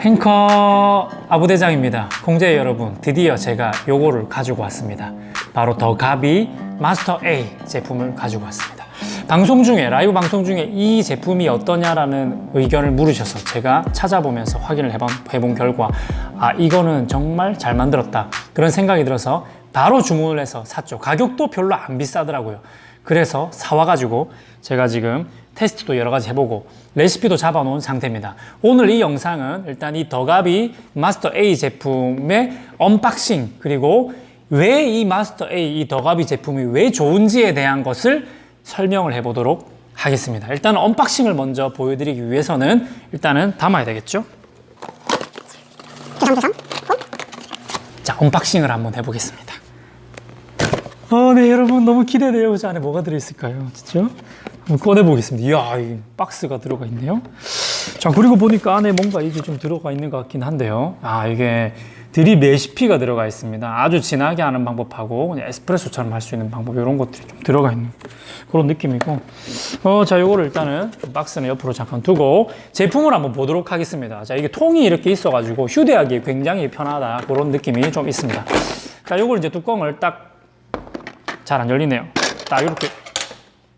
행커 아부대장입니다. 공제 여러분, 드디어 제가 요거를 가지고 왔습니다. 바로 더 가비 마스터 A 제품을 가지고 왔습니다. 방송 중에, 라이브 방송 중에 이 제품이 어떠냐라는 의견을 물으셔서 제가 찾아보면서 확인을 해본, 해본 결과, 아, 이거는 정말 잘 만들었다. 그런 생각이 들어서 바로 주문을 해서 샀죠. 가격도 별로 안 비싸더라고요. 그래서 사와가지고 제가 지금 테스트도 여러 가지 해보고 레시피도 잡아놓은 상태입니다. 오늘 이 영상은 일단 이 더가비 마스터 A 제품의 언박싱 그리고 왜 이 마스터 A 이 더가비 제품이 왜 좋은지에 대한 것을 설명을 해보도록 하겠습니다. 일단 언박싱을 먼저 보여드리기 위해서는 일단은 담아야 되겠죠? 자, 언박싱을 한번 해보겠습니다. 어, 네, 여러분 너무 기대돼요. 저 안에 뭐가 들어있을까요? 진짜? 한번 꺼내 보겠습니다. 이야, 이 박스가 들어가 있네요. 자, 그리고 보니까 안에 뭔가 이게 좀 들어가 있는 것 같긴 한데요. 아, 이게 드립 레시피가 들어가 있습니다. 아주 진하게 하는 방법하고 에스프레소처럼 할 수 있는 방법 이런 것들이 좀 들어가 있는 그런 느낌이고 어, 자, 요거를 일단은 박스는 옆으로 잠깐 두고 제품을 한번 보도록 하겠습니다. 자, 이게 통이 이렇게 있어가지고 휴대하기 굉장히 편하다 그런 느낌이 좀 있습니다. 자, 요걸 이제 뚜껑을 딱 잘 안 열리네요. 딱 이렇게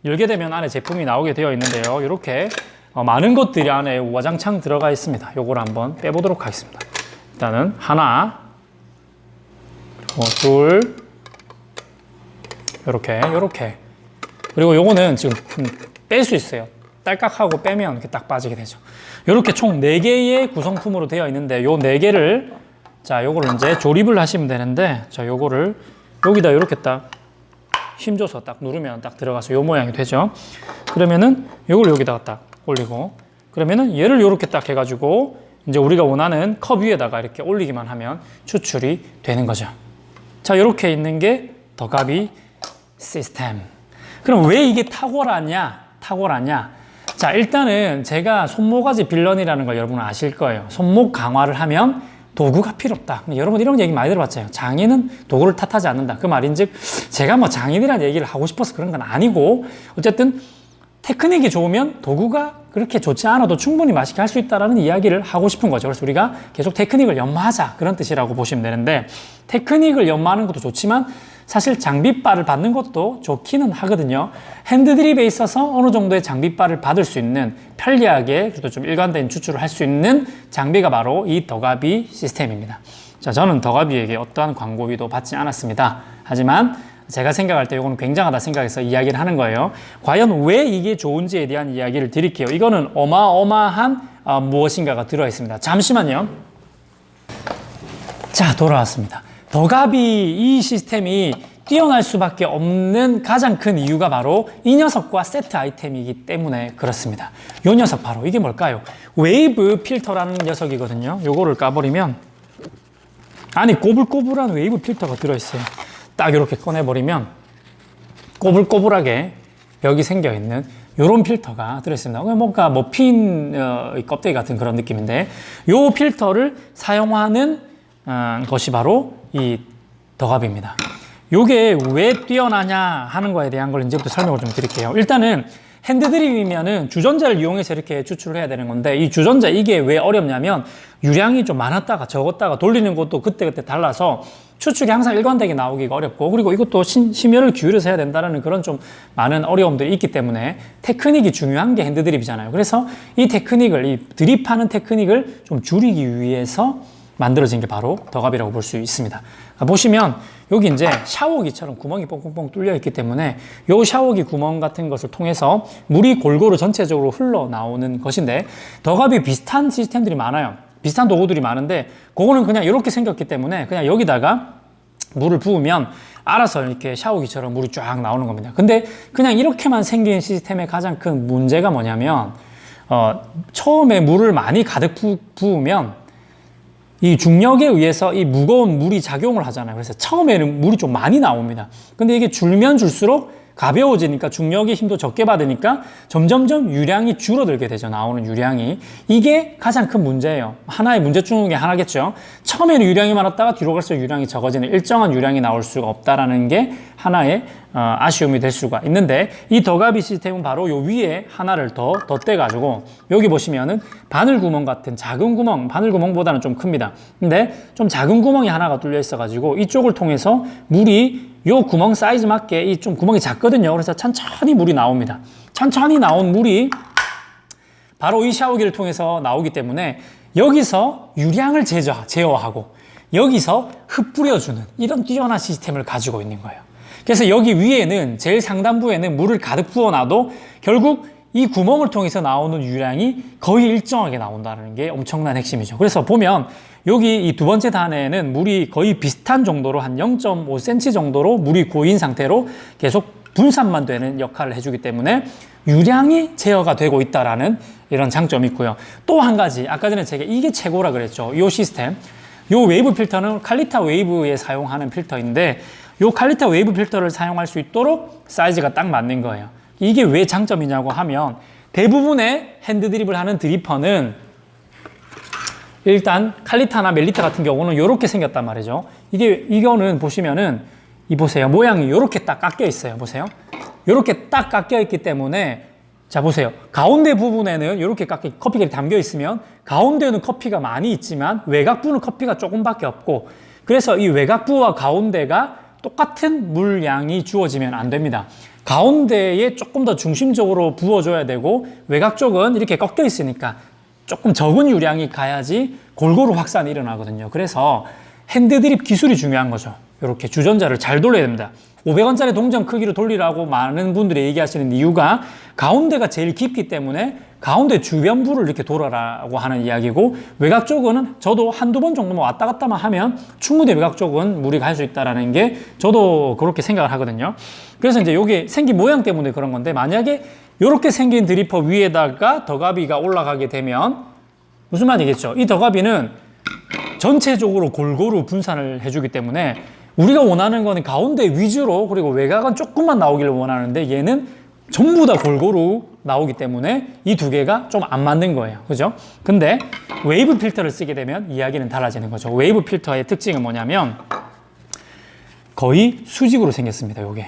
열게 되면 안에 제품이 나오게 되어 있는데요. 이렇게 어, 많은 것들이 안에 와장창 들어가 있습니다. 요걸 한번 빼보도록 하겠습니다. 일단은 하나, 그리고 둘, 요렇게, 요렇게. 그리고 요거는 지금 뺄 수 있어요. 딸깍하고 빼면 이렇게 딱 빠지게 되죠. 요렇게 총 4개의 구성품으로 되어 있는데 요 4개를 자, 요거를 이제 조립을 하시면 되는데 자, 요거를 여기다 이렇게 딱 힘줘서 딱 누르면 딱 들어가서 요 모양이 되죠. 그러면은 요걸 여기다가 딱 올리고 그러면은 얘를 요렇게 딱 해가지고 이제 우리가 원하는 컵 위에다가 이렇게 올리기만 하면 추출이 되는 거죠. 자, 이렇게 있는 게 더가비 시스템. 그럼 왜 이게 탁월하냐? 탁월하냐? 자, 일단은 제가 손모가지 빌런이라는 걸 여러분 아실 거예요. 손목 강화를 하면 도구가 필요 없다. 여러분 이런 얘기 많이 들어봤잖아요. 장인은 도구를 탓하지 않는다. 그 말인즉 제가 뭐 장인이라는 얘기를 하고 싶어서 그런 건 아니고 어쨌든 테크닉이 좋으면 도구가 그렇게 좋지 않아도 충분히 맛있게 할 수 있다라는 이야기를 하고 싶은 거죠. 그래서 우리가 계속 테크닉을 연마하자 그런 뜻이라고 보시면 되는데 테크닉을 연마하는 것도 좋지만 사실 장비빨을 받는 것도 좋기는 하거든요. 핸드드립에 있어서 어느 정도의 장비빨을 받을 수 있는 편리하게 그래도 좀 일관된 추출을 할 수 있는 장비가 바로 이 더가비 시스템입니다. 자, 저는 더가비에게 어떠한 광고비도 받지 않았습니다. 하지만 제가 생각할 때 이거는 굉장하다 생각해서 이야기를 하는 거예요. 과연 왜 이게 좋은지에 대한 이야기를 드릴게요. 이거는 어마어마한 어, 무엇인가가 들어 있습니다. 잠시만요. 자, 돌아왔습니다. 더가비 이 시스템이 뛰어날 수밖에 없는 가장 큰 이유가 바로 이 녀석과 세트 아이템이기 때문에 그렇습니다. 이 녀석 바로 이게 뭘까요? 웨이브 필터라는 녀석이거든요. 요거를 까버리면 안에 꼬불꼬불한 웨이브 필터가 들어있어요. 딱 이렇게 꺼내버리면 꼬불꼬불하게 벽이 생겨 있는 이런 필터가 들어있습니다. 뭔가 머핀 어, 껍데기 같은 그런 느낌인데 이 필터를 사용하는 어, 것이 바로 이 더갑입니다. 이게 왜 뛰어나냐 하는 거에 대한 걸 이제부터 설명을 좀 드릴게요. 일단은 핸드드립이면은 주전자를 이용해서 이렇게 추출을 해야 되는 건데 이 주전자 이게 왜 어렵냐면 유량이 좀 많았다가 적었다가 돌리는 것도 그때그때 달라서 추출이 항상 일관되게 나오기가 어렵고 그리고 이것도 신, 심혈을 기울여서 해야 된다는 그런 좀 많은 어려움들이 있기 때문에 테크닉이 중요한 게 핸드드립이잖아요. 그래서 이 테크닉을 이 드립하는 테크닉을 좀 줄이기 위해서 만들어진 게 바로 더갑이라고 볼 수 있습니다. 보시면 여기 이제 샤워기처럼 구멍이 뻥뻥뻥 뚫려 있기 때문에 이 샤워기 구멍 같은 것을 통해서 물이 골고루 전체적으로 흘러나오는 것인데 더갑이 비슷한 시스템들이 많아요. 비슷한 도구들이 많은데 그거는 그냥 이렇게 생겼기 때문에 그냥 여기다가 물을 부으면 알아서 이렇게 샤워기처럼 물이 쫙 나오는 겁니다. 근데 그냥 이렇게만 생긴 시스템의 가장 큰 문제가 뭐냐면 어, 처음에 물을 많이 가득 부, 부으면 이 중력에 의해서 이 무거운 물이 작용을 하잖아요. 그래서 처음에는 물이 좀 많이 나옵니다. 근데 이게 줄면 줄수록 가벼워지니까 중력의 힘도 적게 받으니까 점점점 유량이 줄어들게 되죠. 나오는 유량이. 이게 가장 큰 문제예요. 하나의 문제 중에 하나겠죠. 처음에는 유량이 많았다가 뒤로 갈수록 유량이 적어지는 일정한 유량이 나올 수가 없다라는 게 하나의 어, 아쉬움이 될 수가 있는데 이 더가비 시스템은 바로 요 위에 하나를 더 덧대 가지고 여기 보시면은 바늘 구멍 같은 작은 구멍 바늘 구멍보다는 좀 큽니다. 근데 좀 작은 구멍이 하나가 뚫려 있어 가지고 이쪽을 통해서 물이 요 구멍 사이즈 맞게 이 좀 구멍이 작거든요. 그래서 천천히 물이 나옵니다. 천천히 나온 물이 바로 이 샤워기를 통해서 나오기 때문에 여기서 유량을 제저, 제어하고 여기서 흩뿌려주는 이런 뛰어난 시스템을 가지고 있는 거예요. 그래서 여기 위에는 제일 상단부에는 물을 가득 부어놔도 결국 이 구멍을 통해서 나오는 유량이 거의 일정하게 나온다는 게 엄청난 핵심이죠. 그래서 보면 여기 이 두 번째 단에는 물이 거의 비슷한 정도로 한 0.5cm 정도로 물이 고인 상태로 계속 분산만 되는 역할을 해주기 때문에 유량이 제어가 되고 있다라는 이런 장점이 있고요. 또 한 가지 아까 전에 제가 이게 최고라 그랬죠. 이 시스템. 이 웨이브 필터는 칼리타 웨이브에 사용하는 필터인데 이 칼리타 웨이브 필터를 사용할 수 있도록 사이즈가 딱 맞는 거예요. 이게 왜 장점이냐고 하면 대부분의 핸드 드립을 하는 드리퍼는 일단 칼리타나 멜리타 같은 경우는 이렇게 생겼단 말이죠. 이게 이거는 보시면은 이 보세요. 모양이 이렇게 딱 깎여 있어요. 보세요. 이렇게 딱 깎여 있기 때문에 자 보세요. 가운데 부분에는 이렇게 깎여 커피가 담겨 있으면 가운데는 커피가 많이 있지만 외곽부는 커피가 조금밖에 없고 그래서 이 외곽부와 가운데가 똑같은 물량이 주어지면 안 됩니다. 가운데에 조금 더 중심적으로 부어줘야 되고 외곽 쪽은 이렇게 꺾여 있으니까 조금 적은 유량이 가야지 골고루 확산이 일어나거든요. 그래서 핸드드립 기술이 중요한 거죠. 이렇게 주전자를 잘 돌려야 됩니다. 500원짜리 동전 크기로 돌리라고 많은 분들이 얘기하시는 이유가 가운데가 제일 깊기 때문에 가운데 주변부를 이렇게 돌아라고 하는 이야기고 외곽 쪽은 저도 한두 번 정도만 왔다 갔다만 하면 충분히 외곽 쪽은 물이 갈수 있다라는 게 저도 그렇게 생각을 하거든요. 그래서 이제 이게 생긴 모양 때문에 그런 건데 만약에 이렇게 생긴 드리퍼 위에다가 더가비가 올라가게 되면 무슨 말이겠죠? 이 더가비는 전체적으로 골고루 분산을 해주기 때문에 우리가 원하는 거는 가운데 위주로 그리고 외곽은 조금만 나오기를 원하는데 얘는 전부 다 골고루 나오기 때문에 이 두 개가 좀 안 맞는 거예요. 그죠? 근데 웨이브 필터를 쓰게 되면 이야기는 달라지는 거죠. 웨이브 필터의 특징은 뭐냐면 거의 수직으로 생겼습니다. 요게.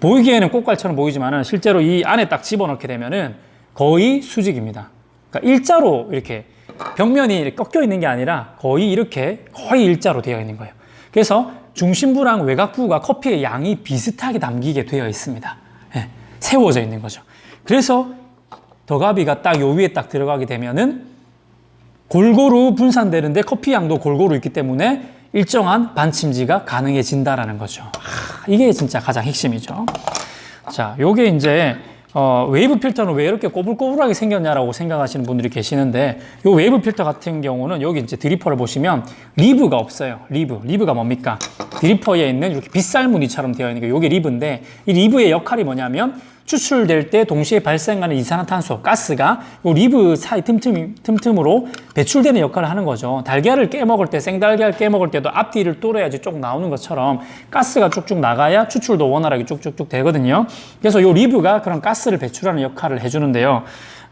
보이기에는 꽃갈처럼 보이지만은 실제로 이 안에 딱 집어넣게 되면은 거의 수직입니다. 그러니까 일자로 이렇게 벽면이 꺾여 있는 게 아니라 거의 이렇게 거의 일자로 되어 있는 거예요. 그래서 중심부랑 외곽부가 커피의 양이 비슷하게 담기게 되어 있습니다. 예, 세워져 있는 거죠. 그래서 더가비가 딱 요 위에 딱 들어가게 되면은 골고루 분산되는데 커피 양도 골고루 있기 때문에 일정한 반침지가 가능해진다라는 거죠. 아, 이게 진짜 가장 핵심이죠. 자, 요게 이제 어, 웨이브 필터는 왜 이렇게 꼬불꼬불하게 생겼냐라고 생각하시는 분들이 계시는데 요 웨이브 필터 같은 경우는 여기 이제 드리퍼를 보시면 리브가 없어요. 리브. 리브가 뭡니까? 드리퍼에 있는 이렇게 빗살 무늬처럼 되어 있는 게 요게 리브인데 이 리브의 역할이 뭐냐면 추출될 때 동시에 발생하는 이산화탄소, 가스가 요 리브 사이 틈틈, 틈틈으로 배출되는 역할을 하는 거죠. 달걀을 깨먹을 때, 생달걀 깨먹을 때도 앞뒤를 뚫어야지 쭉 나오는 것처럼 가스가 쭉쭉 나가야 추출도 원활하게 쭉쭉쭉 되거든요. 그래서 요 리브가 그런 가스를 배출하는 역할을 해주는데요.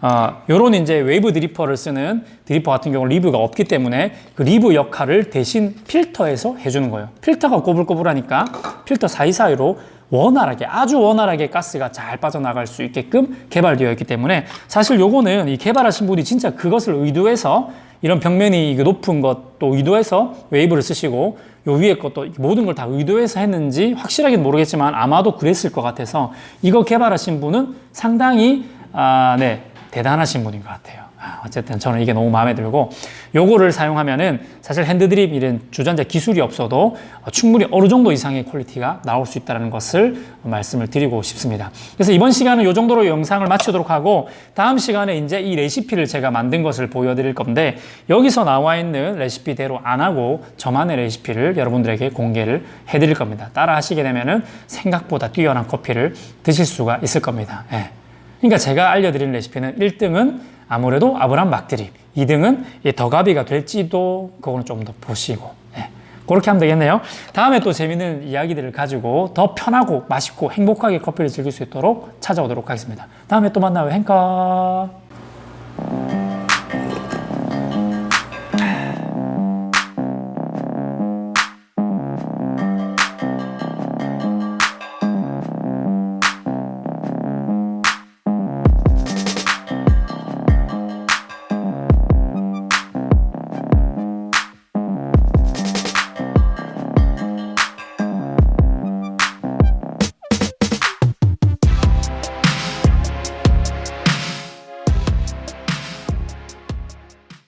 어, 요런 이제 웨이브 드리퍼를 쓰는 드리퍼 같은 경우는 리브가 없기 때문에 그 리브 역할을 대신 필터에서 해주는 거예요. 필터가 꼬불꼬불하니까 필터 사이사이로 원활하게 아주 원활하게 가스가 잘 빠져나갈 수 있게끔 개발되어 있기 때문에 사실 요거는 이 개발하신 분이 진짜 그것을 의도해서 이런 벽면이 높은 것도 의도해서 웨이브를 쓰시고 요 위에 것도 모든 걸 다 의도해서 했는지 확실하게는 모르겠지만 아마도 그랬을 것 같아서 이거 개발하신 분은 상당히 아, 네, 대단하신 분인 것 같아요. 아, 어쨌든 저는 이게 너무 마음에 들고 요거를 사용하면은 사실 핸드드립 이런 주전자 기술이 없어도 충분히 어느 정도 이상의 퀄리티가 나올 수 있다는 것을 말씀을 드리고 싶습니다. 그래서 이번 시간은 요 정도로 영상을 마치도록 하고 다음 시간에 이제 이 레시피를 제가 만든 것을 보여드릴 건데 여기서 나와 있는 레시피대로 안 하고 저만의 레시피를 여러분들에게 공개를 해드릴 겁니다. 따라 하시게 되면은 생각보다 뛰어난 커피를 드실 수가 있을 겁니다. 예. 그러니까 제가 알려드린 레시피는 1등은 아무래도 아브람 막드립, 2등은 더가비가 될지도 그거는 좀 더 보시고 예. 그렇게 하면 되겠네요. 다음에 또 재밌는 이야기들을 가지고 더 편하고 맛있고 행복하게 커피를 즐길 수 있도록 찾아오도록 하겠습니다. 다음에 또 만나요. 행카